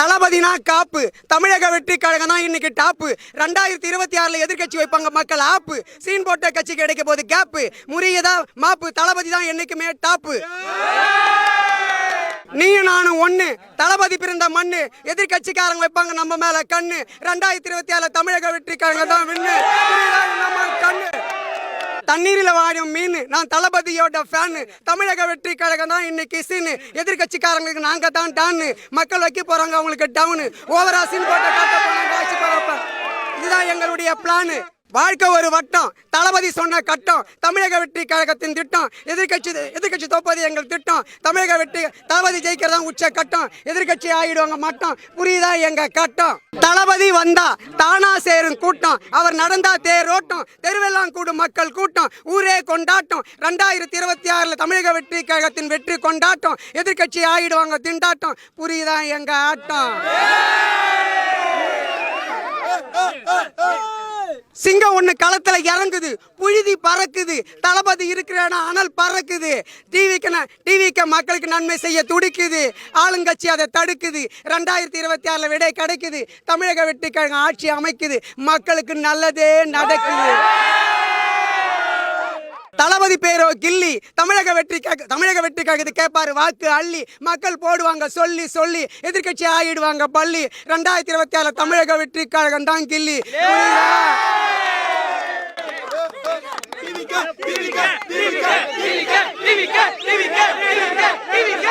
தளபதினா காப்பு. தமிழக வெற்றி கழகம் தான் இன்னைக்கு டாப்பு. ரெண்டாயிரத்தி இருபத்தி ஆறுல எதிர்க்கட்சி வைப்பாங்க மக்கள் ஆப்பு. சீன் போட்ட கட்சி கிடைக்க போது கேப்பு முறியதா மாப்பு. தளபதி தான் என்னைக்குமே டாப்பு. நீயும் நானும் ஒண்ணு. தளபதி பிறந்த மண்ணு. எதிர்க்கட்சிக்காரங்க வைப்பாங்க நம்ம மேல கண்ணு. ரெண்டாயிரத்தி இருபத்தி ஆறுல தமிழக வெற்றி கழகம் தான் விண்ணு. தண்ணீரில் வாடும் மீன். நான் தளபதியோட ஃபேனு தமிழக வெற்றி கழகம் தான் இன்னைக்கு சீனு எதிர்கட்சிக்காரங்களுக்கு நாங்கள் தான் டான்னு மக்கள் வைக்க போகிறாங்க அவங்களுக்கு டவுனு ஓவரா சீன் போட்ட காட்ட போனாங்க இதுதான் எங்களுடைய பிளானு வாழ்க்கை ஒரு வட்டம். தளபதி சொன்ன கட்டம். தமிழக வெற்றி கழகத்தின் திட்டம். எதிர்க்கட்சி எதிர்க்கட்சி தோப்பது எங்கள் திட்டம். தமிழக வெற்றி தளபதி ஜெயிக்கிறதா உச்ச கட்டம். எதிர்க்கட்சி ஆயிடுவாங்க மட்டம். புரியுதா எங்க கட்டம்? தளபதி வந்தா தானா சேரும் கூட்டம். அவர் நடந்தா தேரோட்டம். தெருவெல்லாம் கூடும் மக்கள் கூட்டம். ஊரே கொண்டாட்டம். ரெண்டாயிரத்தி இருபத்தி ஆறுல தமிழக வெற்றி கழகத்தின் வெற்றி கொண்டாட்டம். எதிர்க்கட்சி ஆயிடுவாங்க திண்டாட்டம். புரியுதா எங்க ஆட்டம்? சிங்கம் ஒன்று களத்தில் இறங்குது. புழுதி பறக்குது. தளபதி இருக்கிறேன்னா அனல் பறக்குது. டிவிக்கு டிவிக்கு மக்களுக்கு நன்மை செய்ய துடிக்குது. ஆளுங்கட்சி அதை தடுக்குது. ரெண்டாயிரத்தி இருபத்தி ஆறில் விடை கிடைக்குது. தமிழக வெற்றி கழகம் ஆட்சி அமைக்குது. மக்களுக்கு நல்லதே நடக்குது. தளபதி பேரோ கில்லி. தமிழக வெற்றி தமிழக வெற்றி கழகத்தை கேட்பாரு வாக்கு அள்ளி. மக்கள் போடுவாங்க சொல்லி சொல்லி. எதிர்க்கட்சி ஆகிடுவாங்க பள்ளி. ரெண்டாயிரத்தி இருபத்தி ஆறில் தமிழக வெற்றி கழகம் தான் கில்லி புரியுதா?